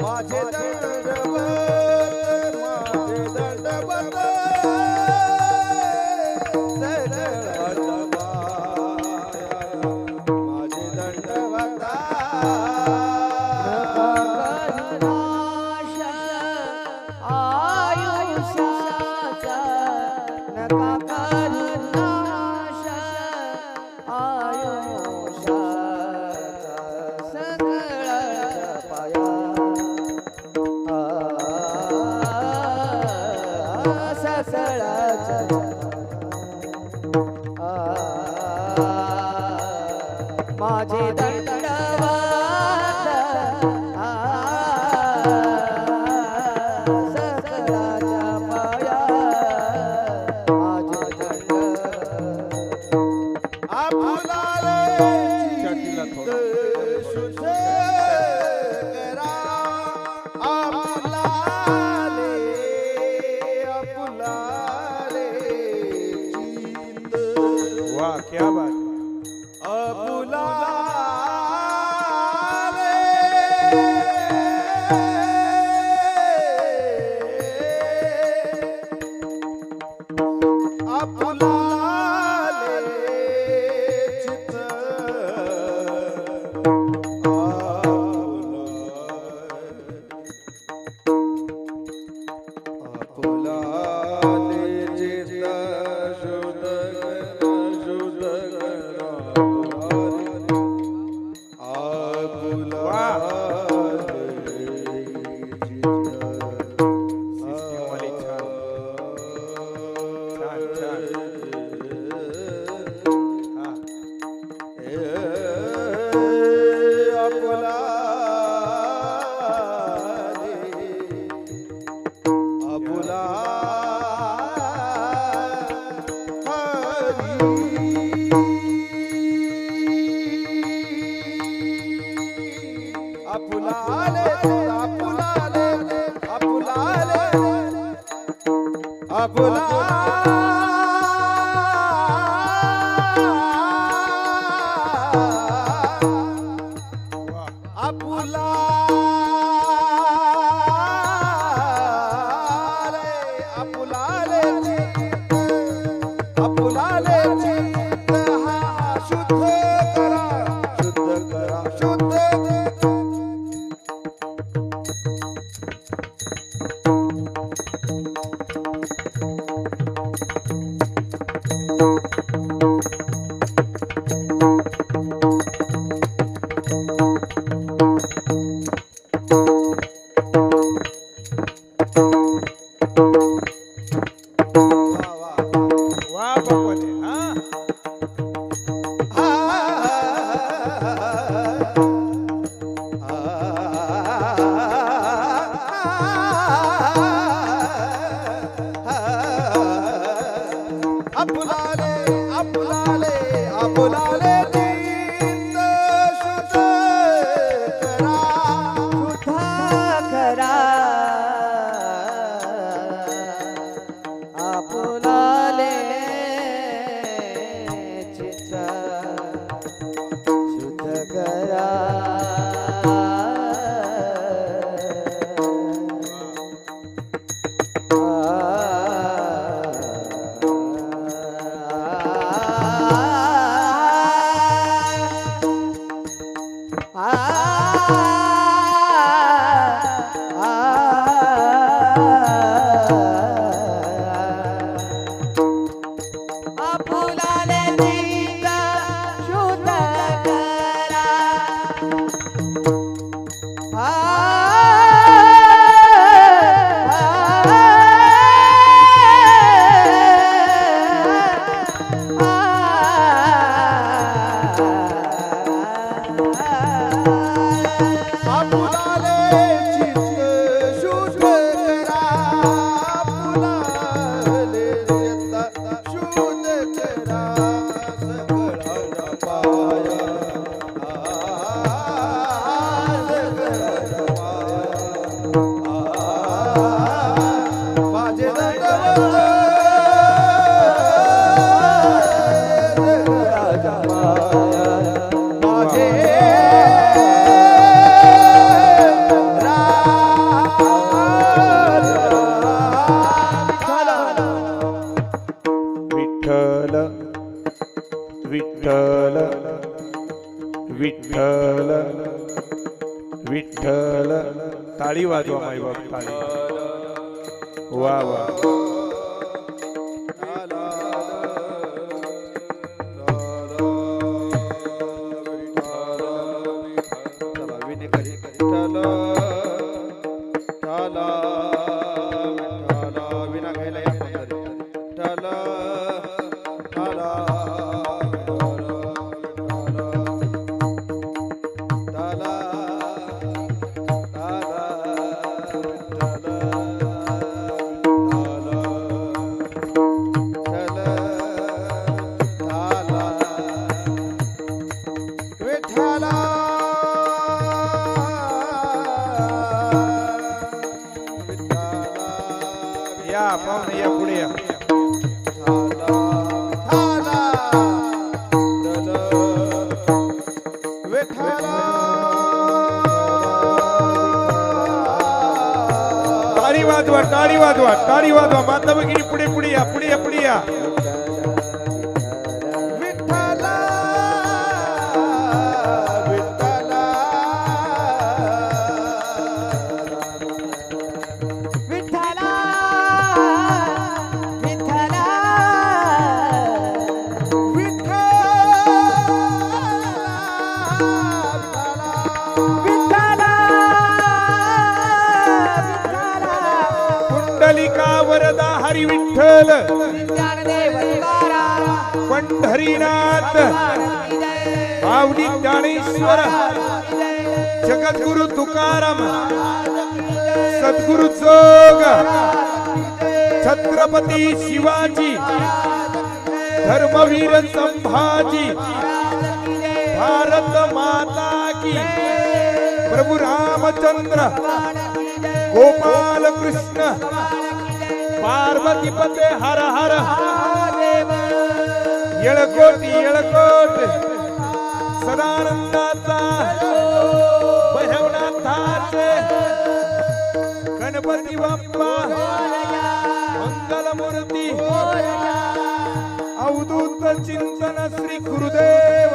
八戒 ससळाच्या વાહ ક્યા બાત আপনা बुला ले Ah विठ्ठल विठ्ठल विठ्ठल. ताळी वाजवा माई बाप ताळी. वा वा. विठ्ठला या पाहुणे या पुढे या. टाळी वाजवा तारी वाजवा तारी वाजवा. माता भगिनी पुढे पुढे या पुढे या पुढे या. कालिका वरदा हरी विठ्ठल पंढरीनाथ। महाराज ज्ञानेश्वर। जगद्गुरु तुकाराम। सद्गुरु जोग। छत्रपती शिवाजी। धर्मवीर संभाजी। भारत माता की। प्रभु रामचंद्र। गोपाल कृष्ण। पार्वती पते हर हर येळकोट येळकोट। सदानंदाचा भैरवनाथाचे गणपती बाप्पा मंगलमूर्ती। अवधूत चिंतन श्री गुरुदेव।